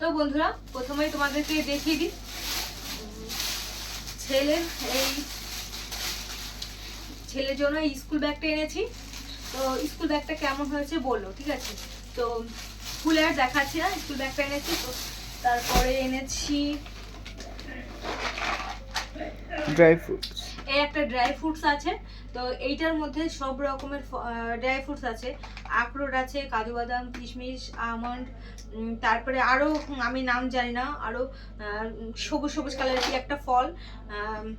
তো বন্ধুরা, প্রথমেই তোমাদেরকে দেখিয়ে দিই। ছেলের এই ছেলের জন্য স্কুল ব্যাগটা এনেছি। তো স্কুল ব্যাগটা কেমন হয়েছে বলল, ঠিক আছে? তো খুলে আর দেখাচ্ছি না, স্কুল ব্যাগটা এনেছি তো। তারপরে এনেছি ড্রাই ফ্রুটস এই একটা ড্রাই ফ্রুটস আছে, তো এইটার মধ্যে সব রকমের ড্রাই ফ্রুটস আছে। আখরোট আছে কাজু বাদাম কিশমিশ, আমন্ড তারপরে আরও আমি নাম জানি না আরও সবুজ সবুজ কালারের কি একটা ফল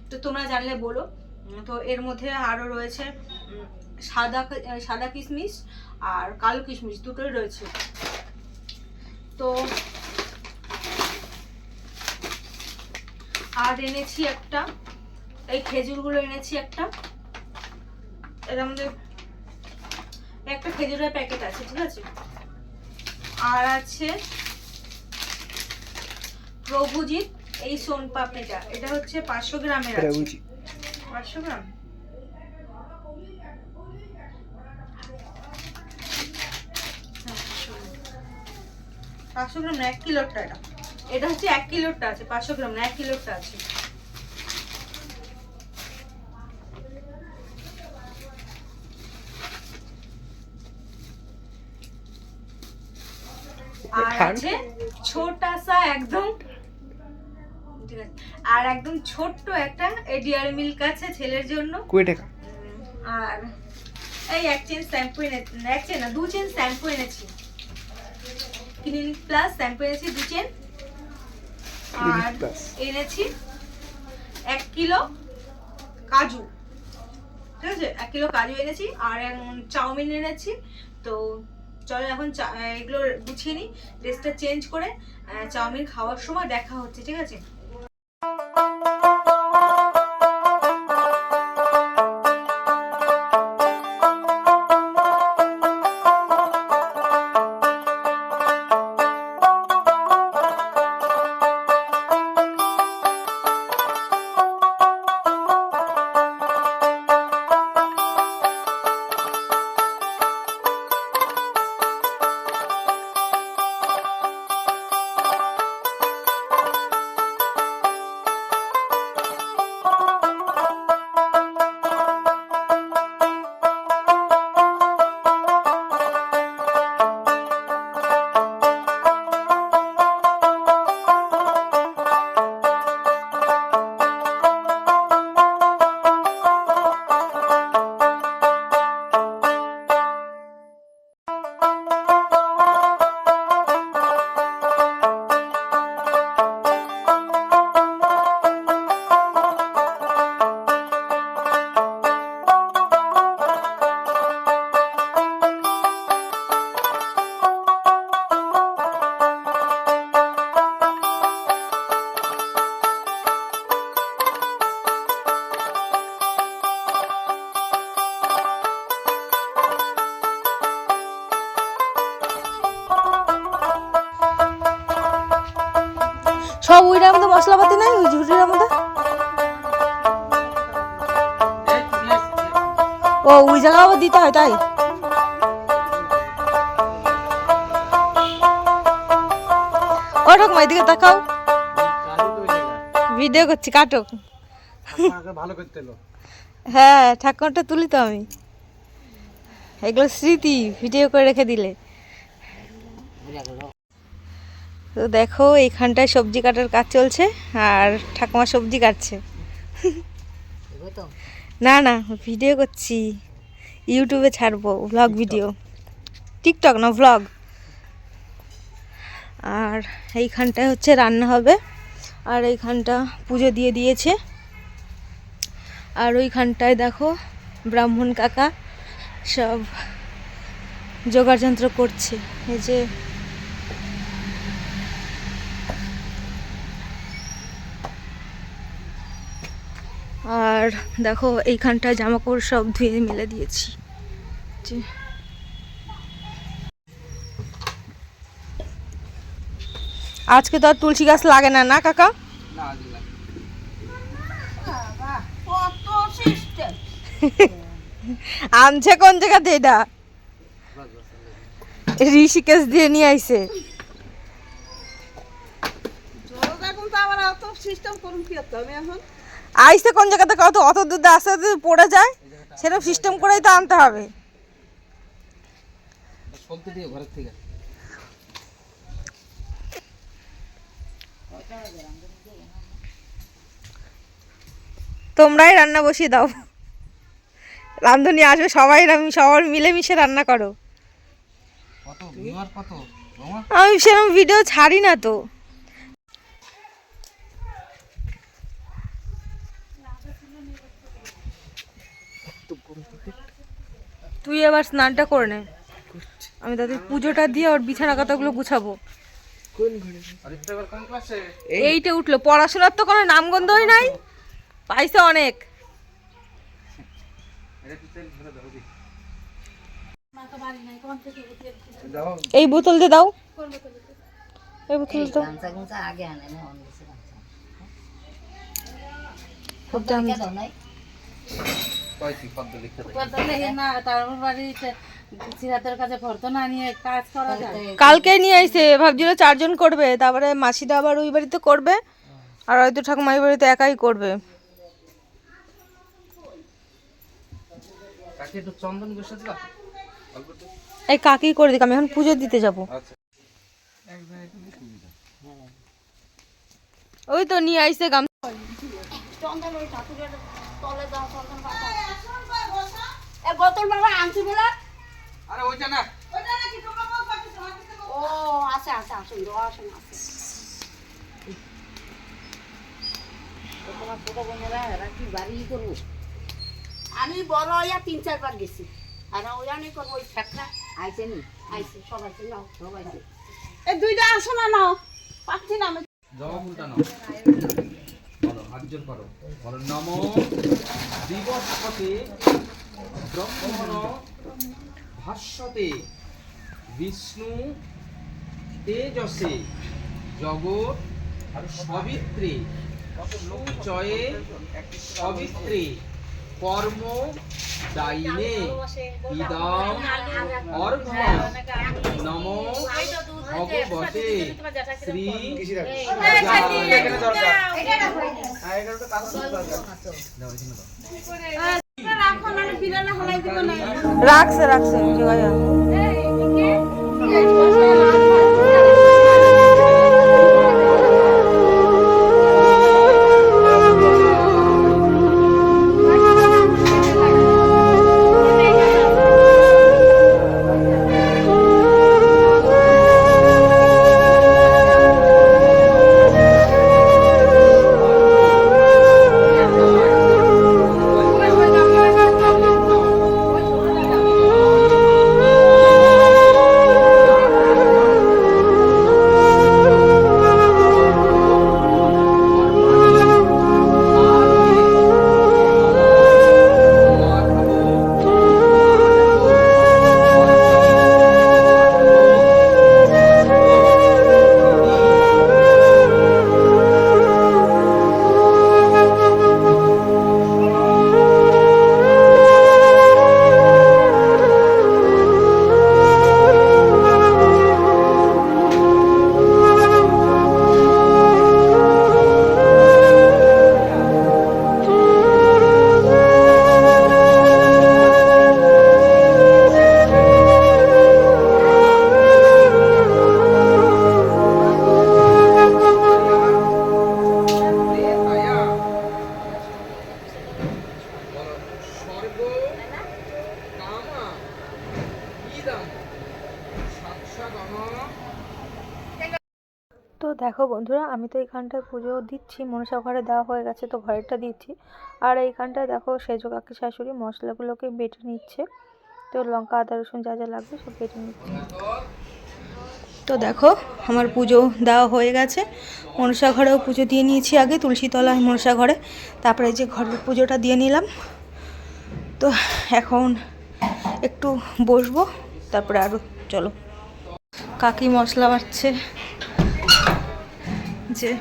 তো তোমরা জানলে বলো। তো এর মধ্যে আরও রয়েছে সাদা সাদা কিশমিশ আর কালো কিশমিশ দুটোই রয়েছে। তো আর এনেছি একটা। এই খেজুরগুলো এনেছি একটা। এর মধ্যে একটা খেজুরের প্যাকেট আছে ঠিক আছে? আর আছে প্রভুজিৎ এই সোন পাপড়িটা এটা হচ্ছে পাঁচশো গ্রামের আছে। পাঁচশো গ্রাম? পাঁচশো গ্রাম না এক কিলোরটা এটা। এটা হচ্ছে এক কিলোরটা আছে পাঁচশো গ্রাম না এক কিলোরটা আছে। আর। আছে ছোটা সা একদম ঠিক আছে। আর একদম ছোট্ট একটা ডিয়ার মিল্ক আছে ছেলের জন্য। কুড়ি টাকা। আর এই এক চেন শ্যাম্পু এনে এক চেন না দু চেন শ্যাম্পু এনেছি। ক্লিনিক প্লাস শ্যাম্পু এনেছি দু চেন। আর এনেছি এক কিলো কাজু। ঠিক আছে? এক কিলো কাজু এনেছি আর চাউমিন এনেছি। তো চলো এখন এগুলো গুছিয়ে নিই ড্রেসটা চেঞ্জ করে চাউমিন খাওয়ার সময় দেখা হচ্ছে, ঠিক আছে? সব ওইটার মধ্যে মশলাপাতি নাই? ওই ঝুড়ির মধ্যে? ও, ওই জায়গাও দিতে হয়, তাই? ও ঠাকুমা এদিকে তাকাও। ভিডিও করছি কাটো ভালো করতে হ্যাঁ ঠাকুরটা তুলি তো আমি। এগুলো স্মৃতি, ভিডিও করে রেখে দিলে। তো দেখো এইখানটায় সবজি কাটার কাজ চলছে আর ঠাকুমা সবজি কাটছে। না না ভিডিও করছি। ইউটিউবে ছাড়বো ভ্লগ ভিডিও টিকটক না ভ্লগ আর এইখানটায় হচ্ছে রান্না হবে। আর এইখানটা পুজো দিয়ে দিয়েছে। আর ওইখানটায় দেখো ব্রাহ্মণ কাকা সব যোগাড়যন্ত্র করছে। এই যে আর দেখো এইখানটায় জামা কাপড় সব ধুয়ে মেলে দিয়েছি। আজকে তো আর তুলসী গাছ লাগে না না কাকা? আনছে কোন জায়গাতে এটা? ঋষিকেশ দিয়ে নিয়ে আইছে। সিস্টেম করুন কি এখন? আইসে কোন জায়গাতে কত অত দূর দিয়ে আস্তে আস্তে পড়ে যায় সেরকম সিস্টেম করেই তো আনতে হবে। থেকে। তোমরাই রান্না বসিয়ে দাও। রান্ধুনি আসবে সবাই সবার মিলেমিশে রান্না করো। আমি সেরকম ভিডিও ছাড়ি না তো। তুই এবার স্নানটা করে নে। আমি তাদের পুজোটা দিয়ে ওর বিছানা কথাগুলো গুছাবো। আর একটা এবার কোন ক্লাসে এইটা উঠল। পড়াশোনার তো কোনো নামগন্ধই নাই। পাইছে অনেক। এটা কি তেল ধরে দাও দি দাও এই বোতল দিয়ে দাও। এই বোতল দাও। খুব দাম কালকে নিয়ে আইছে ভাবছিল চারজন করবে তারপরে মাসিদা আবার ওই বাড়িতে করবে আর হয়তো ঠাকুমাই বাড়িতে একাই করবে। চন্দন এই কাকি করে দিক আমি এখন পুজো দিতে যাব। আচ্ছা। ওই তো নিয়ে আইছে গাম এ বোতল বাবা আনছি বলে। আরে ওইটা না। ও আছে আছে আসুন দো আসুন আছে। তোমার ছোট বোনেরা এরা কি বাড়ি করব? আমি বড় হইয়া তিন চারবার গেছি। আর ওইয়া নেই করব ওই ফ্যাকরা আইসে নি? আইছে সবাই নাও সবাই এই দুইটা আসো না নাও। পাচ্ছি না আমি। জবা ফুলটা নাও। বলো হাত জোর করো। বলো নম। দিবসপতে ব্রহ্মণ ভাস্বতে বিষ্ণু তেজসে জগৎ সবিত্রী জয়ে সবিত্রী কর্ম দায়িনে ইদম অর্ঘ নম ভগবতে শ্রী রাখছে রাখছে যোগাযোগ। তো দেখো বন্ধুরা, আমি তো এইখানটায় পুজো দিচ্ছি, মনসা ঘরে দেওয়া হয়ে গেছে, তো ঘরেরটা দিচ্ছি। আর এইখানটায় দেখো সেজো কাকি শাশুড়ি মশলাগুলোকে বেটে নিচ্ছে। তো লঙ্কা, আদা, রসুন যা যা লাগবে সব বেটে নিচ্ছে। তো দেখো, আমার পুজো দেওয়া হয়ে গেছে। মনসা ঘরেও পুজো দিয়ে নিয়েছি আগে তুলসীতলা মনসা ঘরে। তারপরে যে ঘরের পুজোটা দিয়ে নিলাম। তো এখন একটু বসবো, তারপরে আরও চলো। কাকি মশলা বাড়ছে। যে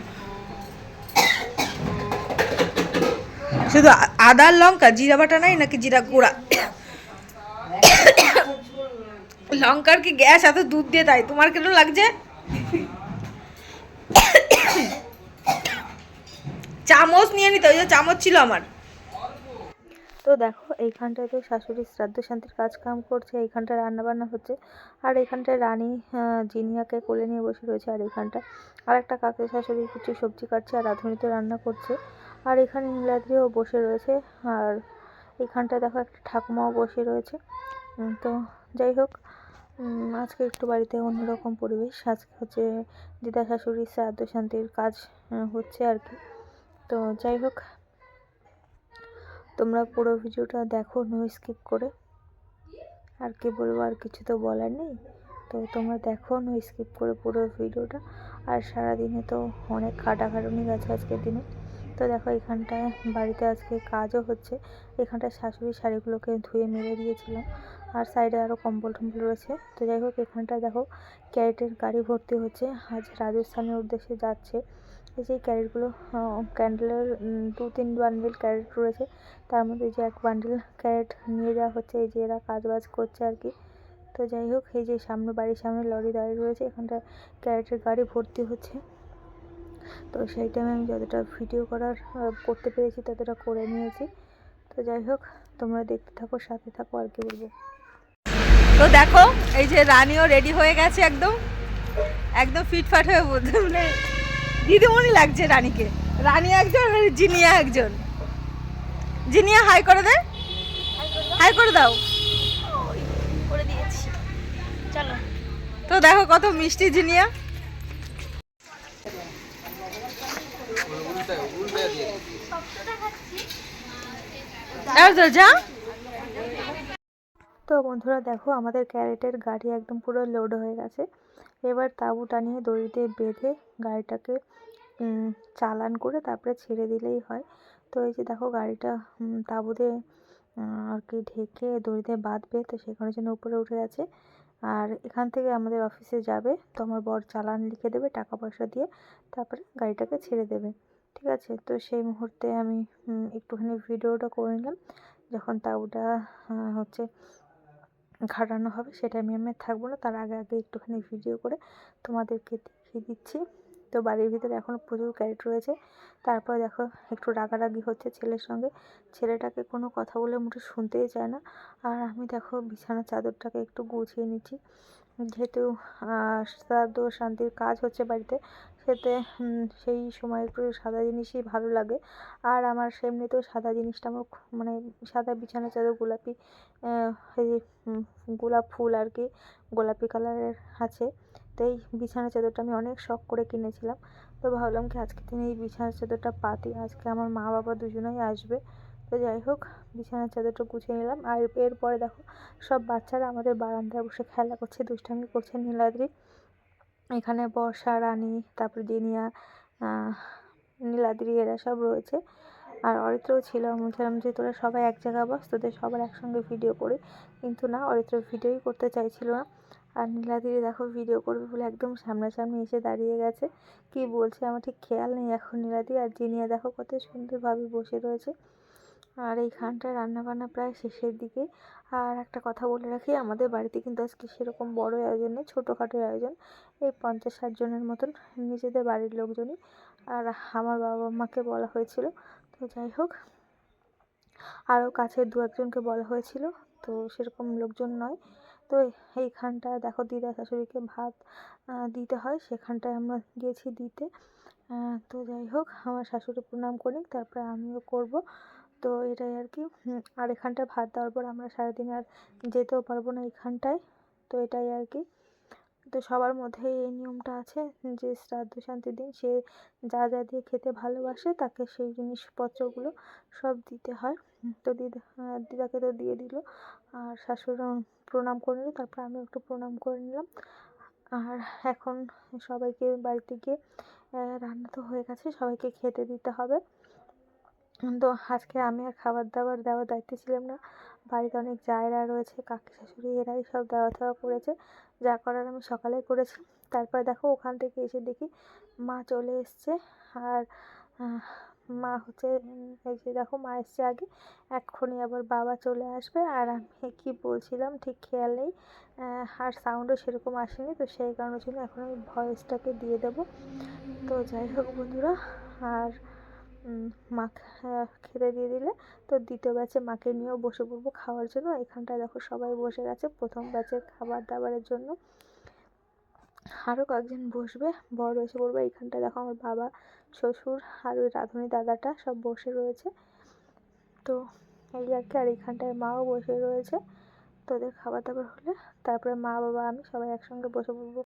শুধু আদার লঙ্কা, জিরা বাটা নাই নাকি জিরা গুঁড়া? লঙ্কার কি গ্যাস এত দুধ দিয়ে তাই? তোমার কেন লাগছে? চামচ নিয়ে নিতে, ওই যে চামচ ছিল আমার। তো দেখো, এইখানটায় তো শাশুড়ি শ্রাদ্ধ শান্তির কাজ কাম করছে, এইখানটায় রান্না বান্না হচ্ছে। আর এইখানটায় রানী জিনিয়াকে কোলে নিয়ে বসে রয়েছে আর এইখানটা আর একটা কাকের শাশুড়ি কিছু সবজি কাটছে আর রাঁধুনি তো রান্না করছে। আর এখানে নীলাদ্রিও বসে রয়েছে। আর এইখানটায় দেখো একটা ঠাকুমাও বসে রয়েছে। তো যাই হোক আজকে একটু বাড়িতে অন্যরকম পরিবেশ। আজকে হচ্ছে দিদা শাশুড়ির শ্রাদ্ধ শান্তির কাজ হচ্ছে আর কি। তো যাই হোক তোমরা পুরো ভিডিওটা দেখো নো স্কিপ করে। আর কি বলব, আর কিছু তো বলার নেই। তো তোমরা দেখো নো স্কিপ করে পুরো ভিডিওটা। আর সারাদিনে তো অনেক খাটাখাটুনি গেছে আজকের দিনে। তো দেখো, এখানটায় বাড়িতে আজকে কাজও হচ্ছে। এখানটায় শাশুড়ি শাড়িগুলোকে ধুয়ে মেলে দিয়েছিলাম আর সাইডে আরও কম্বল টম্বল রয়েছে। তো যাই হোক, এখানটায় দেখো, ক্যারেটের গাড়ি ভর্তি হচ্ছে। আজ রাজস্থানের উদ্দেশ্যে যাচ্ছে। এই যে ক্যারেটগুলো ক্যান্ডেলের দু তিন বান্ডিল ক্যারেট রয়েছে। তার মধ্যে যে এক বান্ডিল ক্যারেট নিয়ে যাওয়া হচ্ছে, এই যে এরা কাজ বাজ করছে আর কি। তো যাই হোক, এই যে সামনে, বাড়ির সামনে লরি দাঁড়িয়ে রয়েছে, এখানটা ক্যারেটের গাড়ি ভর্তি হচ্ছে। তো সেই টাইমে আমি যতটা ভিডিও করার করতে পেরেছি, ততটা করে নিয়েছি। তো যাই হোক, তোমরা দেখতে থাকো, সাথে থাকো, আর কি বলব। তো দেখো, এই যে রানিও রেডি হয়ে গেছে একদম। একদম ফিটফাট হয়ে বলতে দিদিমণি লাগছে রানীকে। রানী একজন আর জিনিয়া একজন। জিনিয়া হাই করে দে। হাই করে দাও। করে দিয়েছি। চলো। তো দেখো কত মিষ্টি জিনিয়া। যা। তো বন্ধুরা দেখো আমাদের ক্যারেটের গাড়ি একদম পুরো লোড হয়ে গেছে। এবার তাঁবু টানিয়ে দড়িতে বেঁধে গাড়িটাকে চালান করে তারপরে ছেড়ে দিলেই হয়। তো এই যে দেখো গাড়িটা তাঁবুতে আর কি ঢেকে দড়িতে বাঁধবে, তো সেখানে জন্য উপরে উঠে গেছে। আর এখান থেকে আমাদের অফিসে যাবে, তো আমার বর চালান লিখে দেবে টাকা পয়সা দিয়ে, তারপরে গাড়িটাকে ছেড়ে দেবে। ঠিক আছে? তো সেই মুহূর্তে আমি একটুখানি ভিডিওটা করে নিলাম, যখন তাঁবুটা হচ্ছে ঘাটানো হবে সেটা আমি আমি থাকব না। তার আগে আগে একটুখানি ভিডিও করে তোমাদেরকে দেখিয়ে দিচ্ছি। তো বাড়ির ভিতরে এখনও প্রচুর ক্যারেট রয়েছে। তারপর দেখো, একটু রাগারাগি হচ্ছে ছেলের সঙ্গে। ছেলেটাকে কোনো কথা বলে মুঠে শুনতেই চায় না। আর আমি দেখো বিছানার চাদরটাকে একটু গুছিয়ে নিচ্ছি। যেহেতু শ্রাদ্ধ শান্তির কাজ হচ্ছে বাড়িতে, সেতে সেই সময় একটু সাদা জিনিসই ভালো লাগে। আর আমার এমনিতেও সাদা জিনিসটা আমার মানে সাদা বিছানা চাদর, গোলাপি গোলাপ ফুল আর কি, গোলাপি কালারের আছে তো এই বিছানা চাদরটা আমি অনেক শখ করে কিনেছিলাম। তো ভাবলাম কি আজকে দিনে এই বিছানা চাদরটা পাতি, আজকে আমার মা বাবা দুজনেই আসবে। তো যাই হোক, বিছানার চাদরটা গুছিয়ে নিলাম। আর এরপরে দেখো, সব বাচ্চারা আমাদের বারান্দায় বসে খেলা করছে, দুষ্টামি করছে নীলাদ্রি। এখানে বর্ষা, রানী, তারপরে দিনিয়া নীলাদ্রি, এরা সব রয়েছে। আর অরিত্রও ছিল। বলছিলাম যে, তোরা সবাই এক জায়গায় বস, তোদের সবার একসঙ্গে ভিডিও করি। কিন্তু না, অরিত্র ভিডিওই করতে চাইছিল না। আর নীলাদ্রি দেখো ভিডিও করবে বলে একদম সামনাসামনি এসে দাঁড়িয়ে গেছে। কি বলছে আমার ঠিক খেয়াল নেই এখন নীলাদ্রি। আর জিনিয়া দেখো, কত সুন্দরভাবে বসে রয়েছে। আর এইখানটায় রান্নাবান্না প্রায় শেষের দিকে। আর একটা কথা বলে রাখি, আমাদের বাড়িতে কিন্তু আজকে সেরকম বড় আয়োজন নেই, ছোটোখাটো আয়োজন। এই পঞ্চাশ ষাট জনের মতন নিজেদের বাড়ির লোকজনই। আর আমার বাবা মাকে বলা হয়েছিল, তো যাই হোক। আরও কাছের দু একজনকে বলা হয়েছিল, তো সেরকম লোকজন নয়। তো এইখানটায় দেখো দিদা শাশুড়িকে ভাত দিতে হয়, সেখানটায় আমরা গিয়েছি দিতে। তো যাই হোক, আমার শাশুড়ি প্রণাম করি তারপরে আমিও করব। তো এটাই আর কি। আর এখানটায় ভাত দেওয়ার পর আমরা সারাদিন আর যেতেও পারব না এখানটায়। তো এটাই আর কি। তো সবার মধ্যে এই নিয়মটা আছে যে শ্রাদ্ধ শান্তির দিন সে যা যা দিয়ে খেতে ভালোবাসে তাকে সেই জিনিসপত্রগুলো সব দিতে হয়। তো দিদা দিদাকে তো দিয়ে দিল। আর শাশুড়ি প্রণাম করে নিল, তারপর আমি একটু প্রণাম করে নিলাম। আর এখন সবাইকে বাড়িতে গিয়ে রান্না তো হয়ে গেছে, সবাইকে খেতে দিতে হবে। তো আজকে আমি আর খাবার দাবার দেওয়ার দায়িত্বে ছিলাম না। বাড়িতে অনেক জায়রা রয়েছে, কাকি শাশুড়ি, এরাই সব দেওয়া থাওয়া করেছে। যা করার আমি সকালে করেছি। তারপর দেখো ওখান থেকে এসে দেখি মা চলে এসছে। আর মা হচ্ছে, এই যে দেখো মা এসছে আগে। এক্ষুনি আবার বাবা চলে আসবে। আর আমি কি বলছিলাম, ঠিক খেয়াল নেই। আর সাউন্ডও সেরকম আসেনি। তো সেই কারণের জন্য এখন আমি ভয়েসটাকে দিয়ে দেবো। তো যাই হোক বন্ধুরা, আর উম, মা খেতে দিয়ে দিলে। তো দ্বিতীয় ব্যাচে মাকে নিয়েও বসে পড়ব খাওয়ার জন্য। এখানটায় দেখো সবাই বসে গেছে প্রথম ব্যাচের খাবার দাবারের জন্য। আরও কয়েকজন বসবে বড় এসে পড়বে। এইখানটায় দেখো আমার বাবা শ্বশুর আর ওই রাঁধুনি দাদাটা সব বসে রয়েছে। তো এই আর কি আর এইখানটায় মাও বসে রয়েছে। তো ওদের খাবার দাবার হলে তারপরে মা বাবা আমি সবাই একসঙ্গে বসে পড়ব।